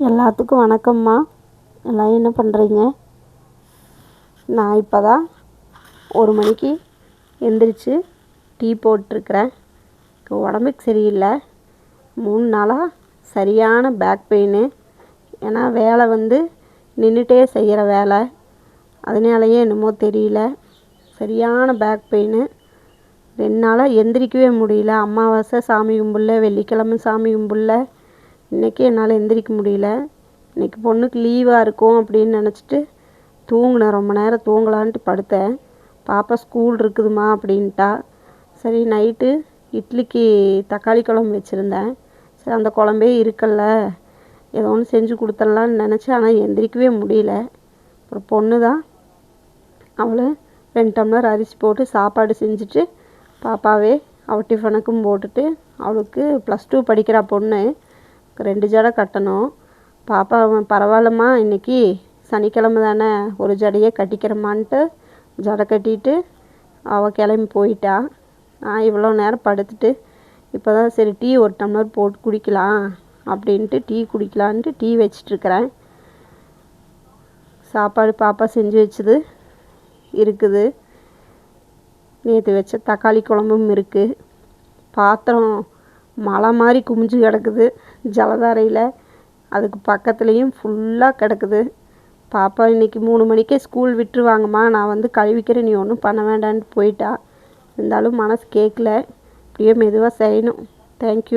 எல்லாத்துக்கும் வணக்கம்மா. எல்லாம் என்ன பண்ணுறீங்க நான் இப்போ தான் ஒரு மணிக்கு எந்திரிச்சு டீ போட்டிருக்கிறேன். உடம்புக்கு சரியில்லை. மூணு நாளாக சரியான பேக் பெயின் ஏன்னா வேலை வந்து நின்றுட்டே செய்கிற வேலை. அதனாலயே என்னமோ தெரியல. சரியான பேக் பெயின் ரெண்டு நாளாக எந்திரிக்கவே முடியல. அமாவாசை சாமி கும்பிடல வெள்ளிக்கிழமை சாமி கும்பிடல. இன்றைக்கி என்னால் எந்திரிக்க முடியல. இன்றைக்கி பொண்ணுக்கு லீவாக இருக்கும் அப்படின்னு நினச்சிட்டு தூங்கினேன். ரொம்ப நேரம் தூங்கலான்ட்டு படுத்தேன். பாப்பா ஸ்கூல் இருக்குதுமா அப்படின்ட்டா. சரி நைட்டு இட்லிக்கு தக்காளி குழம்பு வச்சுருந்தேன். சரி அந்த குழம்பே இருக்கல்ல. ஏதோ ஒன்று செஞ்சு கொடுத்துட்லான்னு நினச்சேன் ஆனால் எந்திரிக்கவே முடியல. அப்புறம் பொண்ணு தான் அவளை ரெண்டு டம்ளர் அரிசி போட்டு சாப்பாடு செஞ்சுட்டு பாப்பாவே அவள் டிஃபனுக்கும் போட்டுட்டு அவளுக்கு ப்ளஸ் டூ படிக்கிறா பொண்ணு. ரெண்டு ஜடை கட்டணும். பாப்பா பரவாயில்லம்மா இன்றைக்கி சனிக்கிழமை தானே ஒரு ஜடையே கட்டிக்கிறம்மான்ட்டு ஜடை கட்டிட்டு அவள் கிளம்பி போயிட்டா. நான் இவ்வளோ நேரம் படுத்துட்டு இப்போ தான் சரி டீ ஒரு டம்ளர் போட்டு குடிக்கலாம் அப்படின்ட்டு டீ குடிக்கலான்ட்டு டீ வச்சிட்ருக்கிறேன். சாப்பாடு பாப்பா செஞ்சு வச்சது இருக்குது. நேற்று வச்ச தக்காளி குழம்பும் இருக்குது பாத்திரம் மலை மாதிரி குமிஞ்சு கிடக்குது ஜலதாரையில். அதுக்கு பக்கத்துலேயும் ஃபுல்லாக கிடக்குது. பாப்பா இன்றைக்கி மூணு மணிக்கே ஸ்கூல் விட்டுருவாங்கம்மா. நான் வந்து கழுவிக்கிறேன் நீ ஒன்றும் பண்ண வேண்டான்ட்டு போயிட்டா. இருந்தாலும் மனசு கேட்கல இப்படியே மெதுவாக செய்யணும். தேங்க்யூ